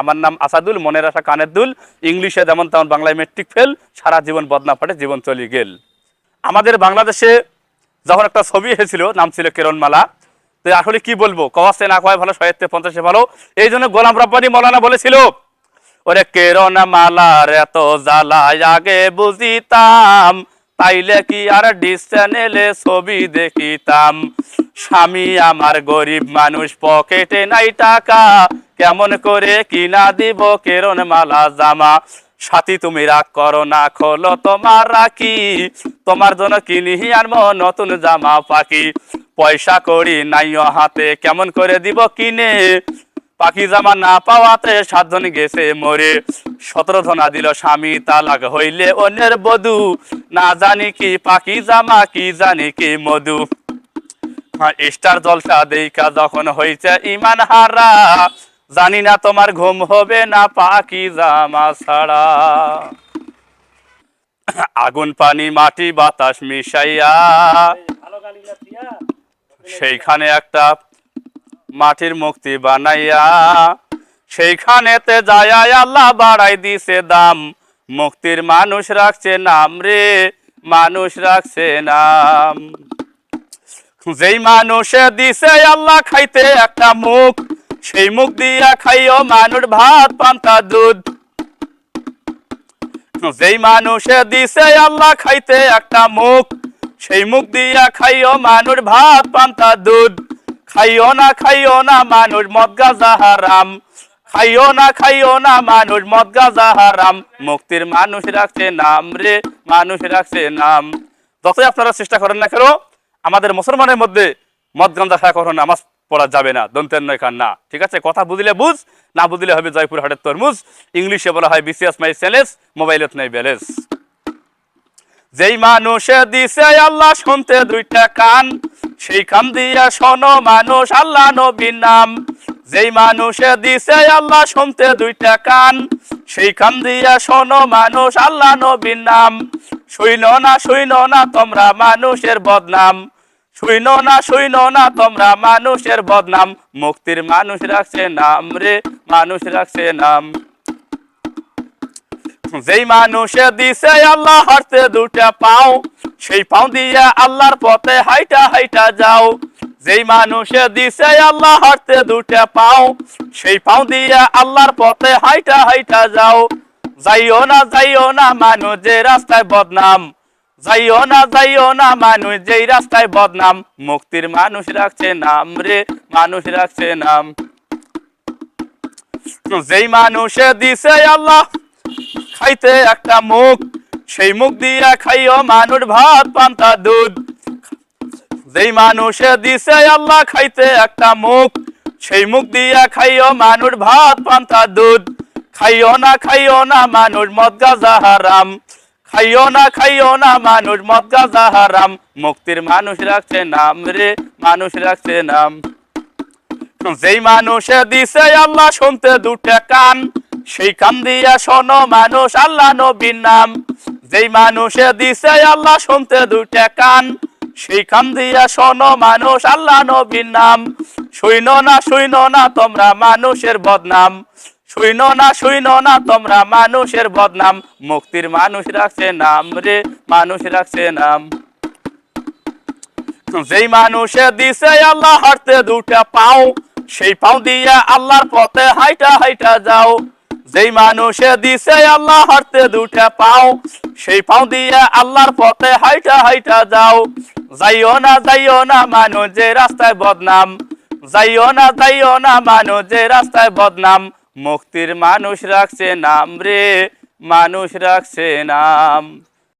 আমার নাম আসাদুল, মনের আশা কানের দুল। ইংলিশে যেমন তেমন বাংলায় মেট্রিক ফেল, সারা জীবন বদনা পাঠে জীবন চলে গেল। আমাদের বাংলাদেশে যখন একটা ছবি এসেছিল, নাম ছিল কিরণমালা। তো আসলে কি বলব? কওয়াছে না কয় ভালো, সাহিত্যে পঞ্চাশে ভালো। এই জন্য গোলাম রব্বানি মৌলানা বলেছিল, ওরে কেরন মালার এত জ্বালা আগে বুঝিতাম, তাইলে কি আর ডিস চ্যানেলে ছবি দেখিতাম? স্বামী আমার গরিব মানুষ, পকেটে নাই টাকা কেমন করে কিনা দিব কেরন মালা জামা? সাথী তুমি রাগ করো না খোলো তোমার রাখি। তোমার জন্য কিনি আনব নতুন জামা পাখি। পয়সা করি নাইও হাতে কেমন করে দিব কিনে? পাখি জামা না পাওয়াতে সাতজন গেছে মরে। সতেরো ধনা দিল স্বামী তালাক হইলে অন্যের বধু। না জানি কি পাখি জামা কি জানি কি মধু। হ্যাঁ, স্টার জলসা দেখা যখন হইছে ইমান হারা। জানি না তোমার ঘুম হবে না পাখি জামা ছাড়া। আগুন, পানি, মাটি, বাতাস মিশাইয়া সেইখানে একটা মাটির মুক্তি বানাইয়া সেইখানেতে যায় আল্লাহ বাড়াই দিছে দাম। মুক্তির মানুষ রাখছে নাম রে, মানুষ রাখছে নাম। যেই মানুষে দিছে আল্লাহ খাইতে একটা মুখ সেই মুখ দিয়া খাইও মানুষ ভাত, পান্তা, দুধ। যেই মানুষে দিছে আল্লাহ খাইতে একটা মুখ, সেই মুখ দিয়া খাইও মানুষ ভাত, পান্তা, দুধ। খাইও না খাইও না মানুষ মদ গাজা হারাম খাইও না খাইও না মানুষ মদ গাজা হারাম মুক্তির মানুষ রাখছে নাম রে, মানুষ রাখছে নাম। যতই আপনারা চেষ্টা করেন না কেন, আমাদের মুসলমানের মধ্যে মদ গাঞ্জা খাওয়া কখনো নামাজ পড়া যাবে না, দন্তের নয় খান না। ঠিক আছে? কথা বুঝলে বুঝ, না বুঝলে হবে জয়পুর হাটের তরমুজ। ইংলিশে বলা হয় বিসিএস মাই সেলেস মোবাইলত নাই ব্যালেন্স যেই মানুষে দিছে আল্লাহ শুনতে দুইটা কান, সেই কান দিয়া শোনো মানুষ আল্লাহ নবীর নাম। যেই মানুষে দিছে আল্লাহ শুনতে দুইটা কান, সেই কান দিয়া শোনো মানুষ আল্লাহ নবীর নাম। শুইন না শুইন না, তোমরা মানুষের বদনাম। শুইন না শুইন না, তোমরা মানুষের বদনাম। মুক্তির মানুষ রাখছে নাম রে, মানুষ রাখছে নাম। যেই মানুষে দিছে আল্লাহ হারতে দুটা পাও, সেই পাও দিয়ে আল্লাহর পথে হাইটা হাইটা যাও। যেই মানুষে দিছে আল্লাহ হারতে দুটা পাও, সেই পাও দিয়ে আল্লাহর পথে হাইটা হাইটা যাও। যাইও না যাইও না মানুষ যে রাস্তায় বদনাম। যাইও না যাইও না, মানুষ যেই রাস্তায় বদনাম, মুক্তির মানুষ রাখছে নাম রে, মানুষ রাখছে নাম। যেই মানুষে দিছে আল্লাহ, খাইতে একটা মুখ, সেই মুখ দিয়া খাইও মানুষ ভাত, পান্তা, দুধ। যেই মানুষে দিছে আল্লাহ, খাইতে একটা মুখ, সেই মুখ দিয়া খাইও মানুষ ভাত, পান্তা, দুধ। খাইও না খাইও না, মানুষ মদ, গাজা, হারাম। খাইও না খাইও না, মানুষ মদ গাজা হারাম মুক্তির মানুষ রাখছে নাম রে, মানুষ রাখছে নাম। যেই মানুষে দিছে আল্লাহ শুনতে দুটা কান, সেই কান দিয়া শোনো মানুষ আল্লাহ নবীর নাম। যেই মানুষে দিছে আল্লাহ শুনতে দুটা কান, সেই কান দিয়া শোনো মানুষ আল্লাহ নবীর নাম। শুইন না শুইন না, তোমরা মানুষের বদনাম। শুইন না শুইন না, তোমরা মানুষের বদনাম। মুক্তির মানুষ রাখছে নাম রে, মানুষ রাখছে নাম। যেই মানুষে দিছে আল্লাহ হারতে দুটা পাও, সেই পাও দিয়া আল্লাহর পথে হাইটা হাইটা যাও। যেই মানুষে দিছে আল্লাহ হারতে দুটা পাও, সেই পাও দিয়া আল্লাহর পথে হাইটা হাইটা যাও। যাইও না যাইও না মানুষ যে রাস্তায় বদনাম। যাইও না যাইও না মানুষ যে রাস্তায় বদনাম। মুক্তির মানুষ রাখছে নাম রে মানুষ রাখছে নাম।